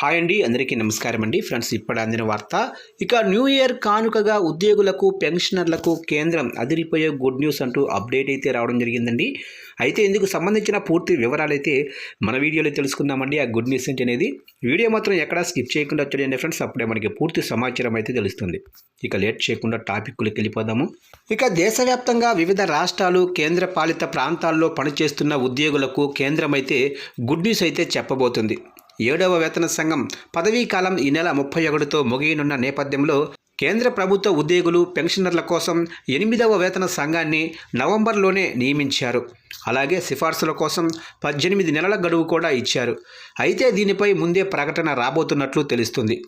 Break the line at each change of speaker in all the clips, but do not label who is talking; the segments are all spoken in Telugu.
హాయ్ అండి అందరికీ నమస్కారం అండి. ఫ్రెండ్స్ ఇప్పుడు అందిన వార్త ఇక న్యూ ఇయర్ కానుకగా ఉద్యోగులకు పెన్షనర్లకు కేంద్రం అదిరిపోయే గుడ్ న్యూస్ అంటూ అప్డేట్ అయితే రావడం జరిగిందండి. అయితే ఇందుకు సంబంధించిన పూర్తి వివరాలు అయితే మన వీడియోలో తెలుసుకుందామండి. ఆ గుడ్ న్యూస్ ఏంటి అనేది వీడియో మాత్రం ఎక్కడా స్కిప్ చేయకుండా చూడండి ఫ్రెండ్స్. అప్పుడే మనకి పూర్తి సమాచారం అయితే తెలుస్తుంది. ఇక లేట్ చేయకుండా టాపిక్లకు వెళ్ళిపోదాము. ఇక దేశవ్యాప్తంగా వివిధ రాష్ట్రాలు కేంద్ర పాలిత ప్రాంతాల్లో పనిచేస్తున్న ఉద్యోగులకు కేంద్రం అయితే గుడ్ న్యూస్ అయితే చెప్పబోతుంది. ఏడవ వేతన సంఘం పదవీ కాలం ఈ నెల ముప్పై ఒకటితో ముగియనున్న నేపథ్యంలో కేంద్ర ప్రభుత్వ ఉద్యోగులు పెన్షనర్ల కోసం ఎనిమిదవ వేతన సంఘాన్ని నవంబర్లోనే నియమించారు. అలాగే సిఫార్సుల కోసం పద్దెనిమిది నెలల గడువు కూడా ఇచ్చారు. అయితే దీనిపై ముందే ప్రకటన రాబోతున్నట్లు తెలుస్తుంది.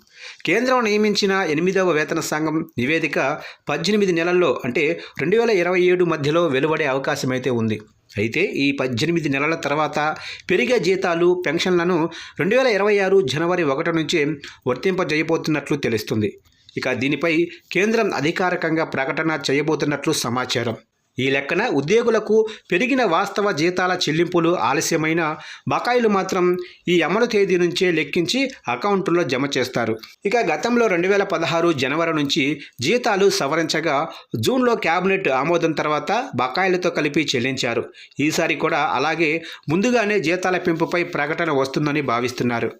కేంద్రం నియమించిన ఎనిమిదవ వేతన సంఘం నివేదిక పద్దెనిమిది నెలల్లో అంటే రెండు వేల ఇరవై ఏడు మధ్యలో వెలువడే అవకాశమైతే ఉంది. అయితే ఈ పద్దెనిమిది నెలల తర్వాత పెరిగే జీతాలు పెన్షన్లను రెండు వేల ఇరవై ఆరు జనవరి ఒకటి నుంచి వర్తింపజేయబోతున్నట్లు తెలుస్తుంది. ఇక దీనిపై కేంద్రం అధికారికంగా ప్రకటన చేయబోతున్నట్లు సమాచారం. ఈ లెక్కన ఉద్యోగులకు పెరిగిన వాస్తవ జీతాల చెల్లింపులు ఆలస్యమైన బకాయిలు మాత్రం ఈ అమలు తేదీ నుంచే లెక్కించి అకౌంట్లో జమ చేస్తారు. ఇక గతంలో రెండు వేల పదహారు జనవరి నుంచి జీతాలు సవరించగా జూన్లో క్యాబినెట్ ఆమోదం తర్వాత బకాయిలతో కలిపి చెల్లించారు. ఈసారి కూడా అలాగే ముందుగానే జీతాల పెంపుపై ప్రకటన వస్తుందని భావిస్తున్నారు.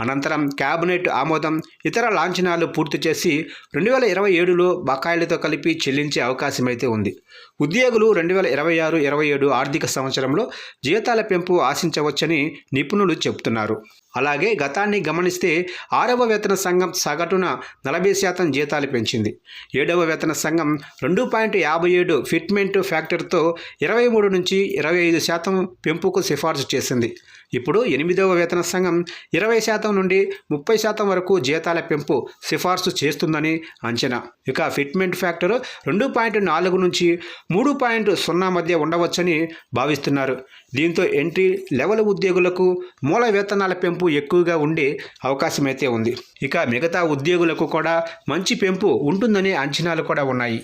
అనంతరం క్యాబినెట్ ఆమోదం ఇతర లాంఛనాలు పూర్తి చేసి రెండు వేల ఇరవై ఏడులో బకాయిలతో కలిపి చెల్లించే అవకాశమైతే ఉంది. ఉద్యోగ ఉద్యోగులు రెండు వేల ఇరవై ఆరు ఇరవై ఏడు ఆర్థిక సంవత్సరంలో జీతాల పెంపు ఆశించవచ్చని నిపుణులు చెబుతున్నారు. అలాగే గతాన్ని గమనిస్తే ఆరవ వేతన సంఘం సగటున నలభై శాతం జీతాలు పెంచింది. ఏడవ వేతన సంఘం రెండు పాయింట్ యాభై ఏడు ఫిట్మెంట్ ఫ్యాక్టర్తో ఇరవై మూడు నుంచి ఇరవై ఐదు శాతం పెంపుకు సిఫార్సు చేసింది. ఇప్పుడు ఎనిమిదవ వేతన సంఘం ఇరవై శాతం నుండి ముప్పై శాతం వరకు జీతాల పెంపు సిఫార్సు చేస్తుందని అంచనా. ఇక ఫిట్మెంట్ ఫ్యాక్టర్ రెండు పాయింట్ నాలుగు నుంచి మూడు మూడు పాయింట్ సున్నా మధ్య ఉండవచ్చని భావిస్తున్నారు. దీంతో ఎంట్రీ లెవెల్ ఉద్యోగులకు మూల వేతనాల పెంపు ఎక్కువగా ఉండే అవకాశం అయితే ఉంది. ఇక మిగతా ఉద్యోగులకు కూడా మంచి పెంపు ఉంటుందనే అంచనాలు కూడా ఉన్నాయి.